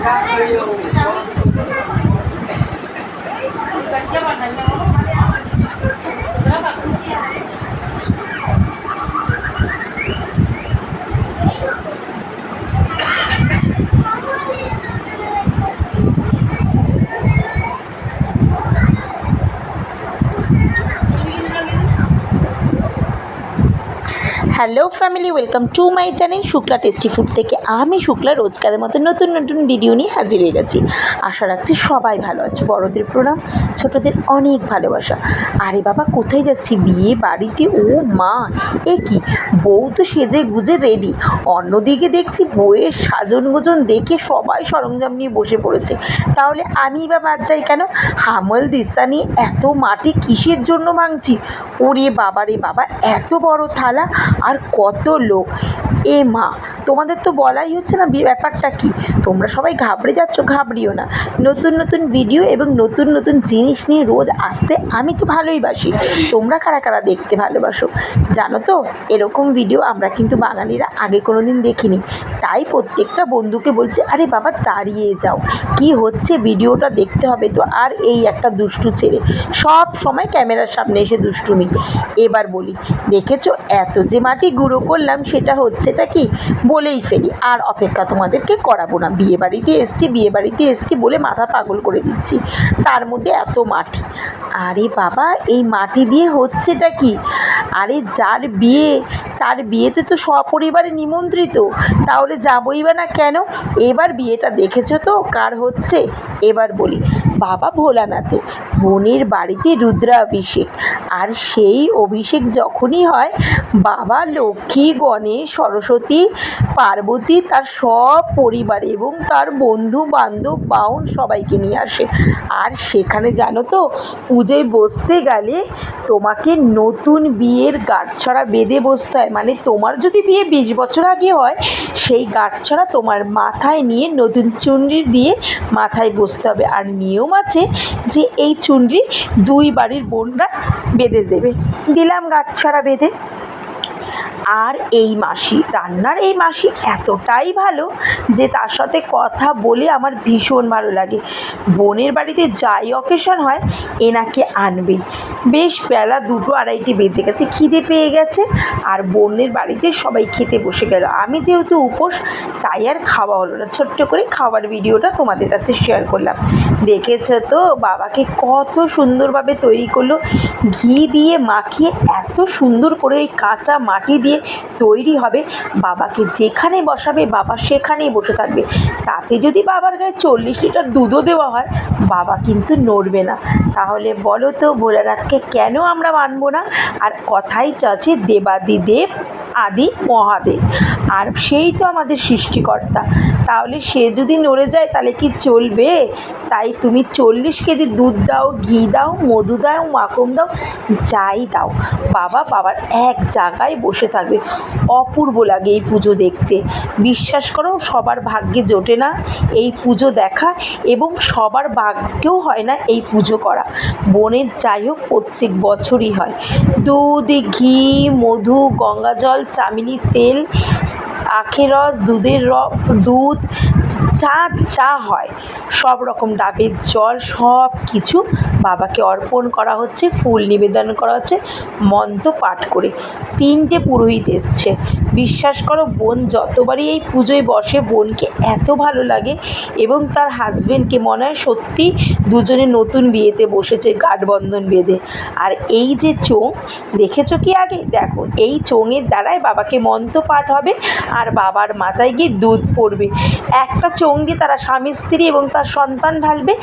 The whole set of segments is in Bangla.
Rock Radio. Hello family, welcome to my channel Shukla tasty food থেকে আমি শুক্লা রোজকারের মতো নতুন নতুন ভিডিও নিয়ে হাজির হয়ে গেছি। আশা রাখছি সবাই ভালো আছে। বড়দের প্রণাম, ছোটদের অনেক ভালোবাসা। আরে বাবা, কোথায় যাচ্ছি? বিয়ে বাড়িতে? ও মা, এ কি? বউ তো সেজে গুজে রেডি অন্যদিকে দেখছি বউয়ের সাজন গোজন দেখে সবাই সরঞ্জাম নিয়ে বসে পড়েছে। তাহলে আমি বা বাদ যাই কেন? হামল দিস্তা নিয়ে এত মাটি কিসের জন্য ভাঙছি? ওরে বাবা রে বাবা, এত বড় থালা। কত লোক? এ মা, তোমাদের তো বলাই হচ্ছে না ব্যাপারটা কি? তোমরা সবাই ঘাবড়ে যাচ্ছ, ঘাবড়িও না। নতুন নতুন ভিডিও এবং নতুন নতুন জিনিস নিয়ে রোজ আসতে আমি তো ভালোই বাসি। তোমরা কারা কারা দেখতে ভালোবাসো? জানো তো, এরকম ভিডিও আমরা কিন্তু বাঙালিরা আগে কোনো দিন দেখিনি। তাই প্রত্যেকটা বন্ধুকে বলছি, আরে বাবা, দাঁড়িয়ে যাও। কি হচ্ছে? ভিডিওটা দেখতে হবে তো। আর এই একটা দুষ্টু ছেলে। সব সময় ক্যামেরার সামনে এসে দুষ্টুমি। এবার বলি, দেখেছ? এত যে মাটি গুঁড়ো করলাম, সেটা হচ্ছেটা কি? বলেই ফেলি। আর অপেক্ষা তোমাদেরকে করাবো না। বিয়েবাড়িতে এসছি, বিয়ে বাড়িতে এসছি বলে মাথা পাগল করে দিচ্ছি। তার মধ্যে এত মাটি। আরে বাবা, এই মাটি দিয়ে হচ্ছেটা কি? আরে যার বিয়ে, তার বিয়েতে তো সপরিবারে নিমন্ত্রিত। তাহলে যাবই বা না কেন? এবার বিয়েটা দেখেছ তো? কার হচ্ছে? এবার বলি। বাবা ভোলানাথে, বোনের বাড়িতে রুদ্রাভিষেক। আর সেই অভিষেক যখনই হয়, বাবা লক্ষ্মী, গণেশ, সরস্বতী, পার্বতী, তার সব পরিবার এবং তার বন্ধু বান্ধব বাউন সবাইকে নিয়ে আসে। আর সেখানে জানো তো পুজোয় বসতে গেলে তোমাকে নতুন বিয়ের গাঁটছড়া বেঁধে বসতে হয়। মানে তোমার যদি বিয়ে বিশ বছর আগে হয়, সেই গাঁটছড়া তোমার মাথায় নিয়ে নতুন চুনরি দিয়ে মাথায় বসতে হবে। আর নিয়ম আছে যে এই চুনরি দুই বাড়ির বোনরা বেঁধে দেবে। দিলাম গাঁটছড়া বেঁধে। আর এই মাসি, রান্নার এই মাসি এতটাই ভালো যে তার সাথে কথা বলে আমার ভীষণ ভালো লাগে। বোনের বাড়িতে যাই অকেশন হয়, এনাকে আনবে। বেশ বেলা দুটো আড়াইটি বেজে গেছে, খিদে পেয়ে গেছে আর বোনের বাড়িতে সবাই খেতে বসে গেল। আমি যেহেতু উপোস, তাই আর খাওয়া হলো না। ছোট্ট করে খাওয়ার ভিডিওটা তোমাদের কাছে শেয়ার করলাম। দেখেছ তো, বাবাকে কত সুন্দরভাবে তৈরি করল। ঘি দিয়ে মাখিয়ে এত সুন্দর করে ওই কাঁচা মাটি দিয়ে তৈরি হবে। বাবাকে যেখানে বসাবে, বাবা সেখানেই বসে থাকবে। তাতে যদি বাবার গায়ে চল্লিশ লিটার দুধও দেওয়া হয়, বাবা কিন্তু নড়বে না। তাহলে বলো তো ভোলানাথকে কেন আমরা মানবো না? আর কথাই আছে দেবাদিদেব আদি মহাদেব। আর সেই তো আমাদের সৃষ্টিকর্তা। তাহলে সে যদি নড়ে যায়, তাহলে কি চলবে? তাই তুমি চল্লিশ কেজি দুধ দাও, ঘি দাও, মধু দাও, মাখন দাও, যাই দাও। বাবা বাবার এক জায়গায় বসে থাকবে। অপূর্ব লাগে এই পুজো দেখতে। বিশ্বাস করো, সবার ভাগ্যে জোটে না এই পুজো দেখা এবং সবার ভাগ্যেও হয় না এই পুজো করা। বনের যাই হোক, প্রত্যেক বছরই হয়। দুধ, ঘি, মধু গঙ্গা জল চামিলি তেল আখের রস দুধের র, দুধ, চা চা হয়। সব রকম ডাবের জল, সব কিছু বাবাকে অর্পণ করা হচ্ছে, ফুল নিবেদন করা হচ্ছে, মন্ত্র পাঠ করে। তিনটে পুরোহিত এসছে। বিশ্বাস করো, বোন যতবারই এই পুজোয় বসে, বোনকে এত ভালো লাগে এবং তার হাজবেন্ডকে মনে হয় সত্যি দুজনে নতুন বিয়েতে বসেছে গাঠবন্ধন বেঁধে। আর এই যে চোং দেখেছ কি আগে? দেখো, এই চোঙের দ্বারাই বাবাকে মন্ত্র পাঠ হবে। আর বাবার মাথায় গিয়ে দুধ পড়বে। একটা চঙ্গি তারা স্বামী, স্ত্রী এবং তার সন্তান ঢালবে।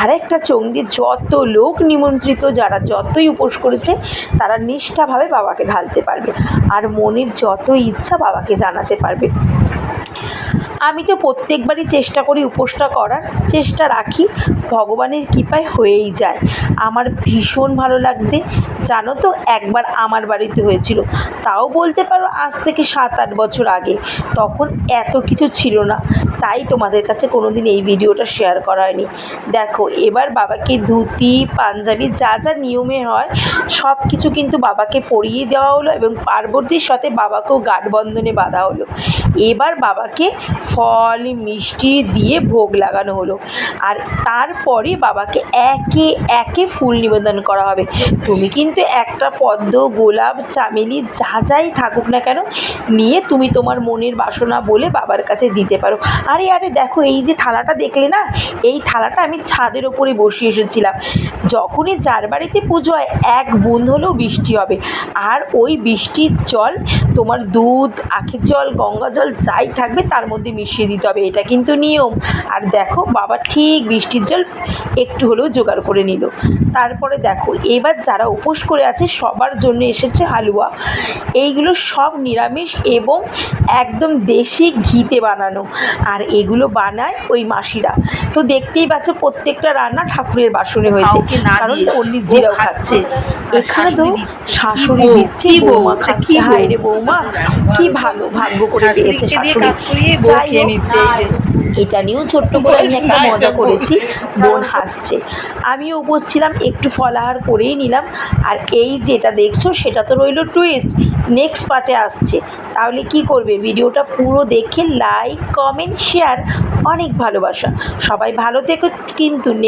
আর একটা চঙ্গি যত লোক নিমন্ত্রিত, যারা যতই উপোস করেছে, তারা নিষ্ঠাভাবে বাবাকে ঢালতে পারবে। আর মনের যত ইচ্ছা বাবাকে জানাতে পারবে। আমি তো প্রত্যেকবারই চেষ্টা করি উপোসটা করার, চেষ্টা রাখি, ভগবানের কৃপায় হয়েই যায়। আমার ভীষণ ভালো লাগবে। জানো তো, একবার আমার বাড়িতে হয়েছিল। তাও বলতে পারো আজ থেকে সাত আট বছর আগে। তখন এত কিছু ছিল না। তাই তোমাদের কাছে কোনো দিন এই ভিডিওটা শেয়ার করা হয়নি। দেখো, এবার বাবাকে ধুতি, পাঞ্জাবি যা যা নিয়মে হয়, সব কিছু কিন্তু বাবাকে পরিয়ে দেওয়া হলো এবং পার্বতীর সাথে বাবাকেও গাঠবন্ধনে বাঁধা হলো। এবার বাবাকে ফল, মিষ্টি দিয়ে ভোগ লাগানো হলো। আর তারপরে বাবাকে একে একে ফুল নিবেদন করা হবে। তুমি কিন্তু একটা পদ্ম, গোলাপ, চামেলি যা যাই থাকুক না কেন, নিয়ে তুমি তোমার মনের বাসনা বলে বাবার কাছে দিতে পারো। আরে আরে দেখো, এই যে থালাটা দেখলে না, এই থালাটা আমি ছাদের ওপরে বসিয়ে এসেছিলাম। যখনই যার বাড়িতে পুজো হয়, এক বুঁদ হলেও বৃষ্টি হবে। আর ওই বৃষ্টির জল, তোমার দুধ, আখের জল, গঙ্গা জল যাই থাকবে, তার মধ্যে মিশিয়ে দিতে হবে এটা কিন্তু নিয়ম। আর দেখো বাবা ঠিক বৃষ্টির জল একটু হলেও জোগাড় করে নিল। তারপরে দেখো এবার যারা উপোস করে আছে সবার জন্য এসেছে হালুয়া। এইগুলো সব নিরামিষ এবং একদম দেশি ঘিতে বানানো। আর এগুলো বানায় ওই মাসিরা। তো দেখতেই পাচ্ছ প্রত্যেকটা রান্না ঠাকুরের বাসনে হয়েছে। কারণ দিয়ে পণ্ডিতজিরাও ও খাচ্ছে। এখানে তো শাশুড়ি দিচ্ছে। বৌমা খাচ্ছে। হায় রে বৌমা কি ভালো ভাগ্য করে পেয়েছে শাশুড়ি। যাই খেয়ে নিচ্ছে, এটা নিয়েও ছোট্ট করে আমি একটা মজা করেছি। বোন হাসছে। আমিও উপোস ছিলাম একটু ফলাহার করেই নিলাম। আর এই যেটা দেখছ সেটা তো রইল টুইস্ট নেক্সট পার্টে আসছে। তাহলে কি করবে? ভিডিওটা পুরো দেখে লাইক কমেন্ট শেয়ার অনেক ভালোবাসা। সবাই ভালো থেকে কিন্তু